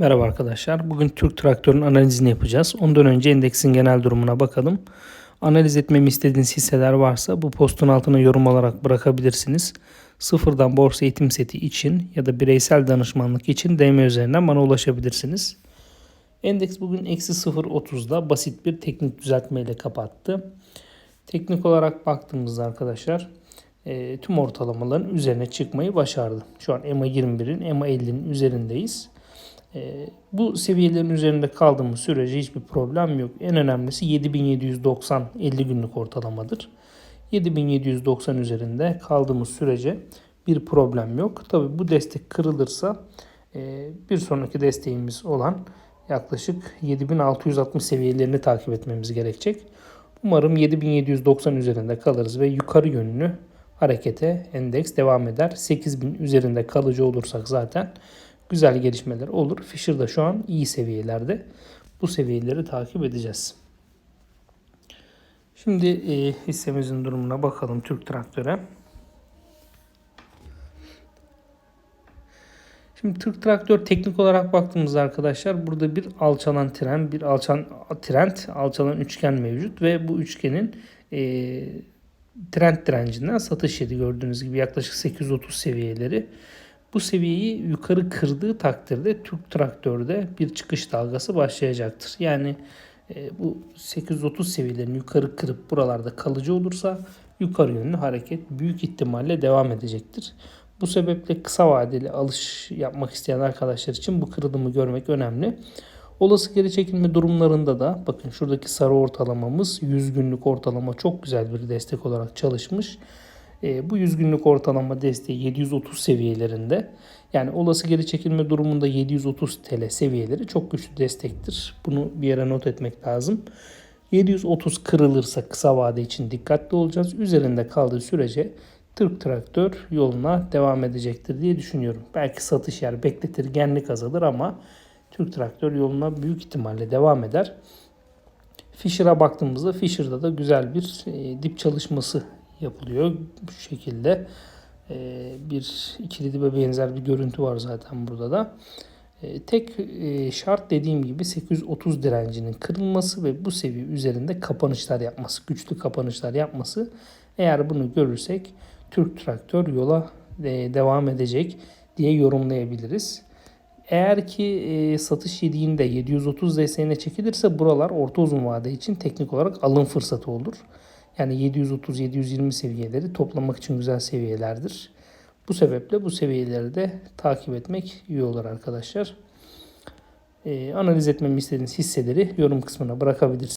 Merhaba arkadaşlar. Bugün Türk Traktör'ün analizini yapacağız. Ondan önce endeksin genel durumuna bakalım. Analiz etmemi istediğiniz hisseler varsa bu postun altına yorum olarak bırakabilirsiniz. Sıfırdan borsa eğitim seti için ya da bireysel danışmanlık için DM üzerinden bana ulaşabilirsiniz. Endeks bugün eksi 0.30'da basit bir teknik düzeltmeyle kapattı. Teknik olarak baktığımızda arkadaşlar e, tüm ortalamaların üzerine çıkmayı başardı. Şu an EMA 21'in EMA 50'nin üzerindeyiz. E, bu seviyelerin üzerinde kaldığımız sürece hiçbir problem yok. En önemlisi 7790 50 günlük ortalamadır. 7790 üzerinde kaldığımız sürece bir problem yok. Tabi bu destek kırılırsa e, bir sonraki desteğimiz olan yaklaşık 7660 seviyelerini takip etmemiz gerekecek. Umarım 7790 üzerinde kalırız ve yukarı yönlü harekete endeks devam eder. 8000 üzerinde kalıcı olursak zaten güzel gelişmeler olur. Fisher da şu an iyi seviyelerde. Bu seviyeleri takip edeceğiz. Şimdi e, hissemizin durumuna bakalım Türk Traktör'e. Şimdi Türk Traktör teknik olarak baktığımızda arkadaşlar burada bir alçalan tren, bir alçan trend, alçalan üçgen mevcut ve bu üçgenin e, trend direncinden satış yedi gördüğünüz gibi yaklaşık 830 seviyeleri. Bu seviyeyi yukarı kırdığı takdirde Türk Traktör'de bir çıkış dalgası başlayacaktır. Yani e, bu 830 seviyelerini yukarı kırıp buralarda kalıcı olursa yukarı yönlü hareket büyük ihtimalle devam edecektir. Bu sebeple kısa vadeli alış yapmak isteyen arkadaşlar için bu kırılımı görmek önemli. Olası geri çekilme durumlarında da bakın şuradaki sarı ortalamamız 100 günlük ortalama çok güzel bir destek olarak çalışmış. E, bu 100 günlük ortalama desteği 730 seviyelerinde. Yani olası geri çekilme durumunda 730 TL seviyeleri çok güçlü destektir. Bunu bir yere not etmek lazım. 730 kırılırsa kısa vade için dikkatli olacağız. Üzerinde kaldığı sürece Türk Traktör yoluna devam edecektir diye düşünüyorum. Belki satış yer bekletir, genlik azalır ama Türk Traktör yoluna büyük ihtimalle devam eder. Fisher'a baktığımızda Fisher'da da güzel bir e, dip çalışması yapılıyor. Bu şekilde e, bir ikili dibe benzer bir görüntü var zaten burada da. E, tek e, şart dediğim gibi 830 direncinin kırılması ve bu seviye üzerinde kapanışlar yapması, güçlü kapanışlar yapması. Eğer bunu görürsek Türk Traktör yola devam edecek diye yorumlayabiliriz. Eğer ki e, satış yediğinde 730 desteğine çekilirse buralar orta uzun vade için teknik olarak alım fırsatı olur. Yani 730-720 seviyeleri toplamak için güzel seviyelerdir. Bu sebeple bu seviyeleri de takip etmek iyi olur arkadaşlar. E, analiz etmemi istediğiniz hisseleri yorum kısmına bırakabilirsiniz.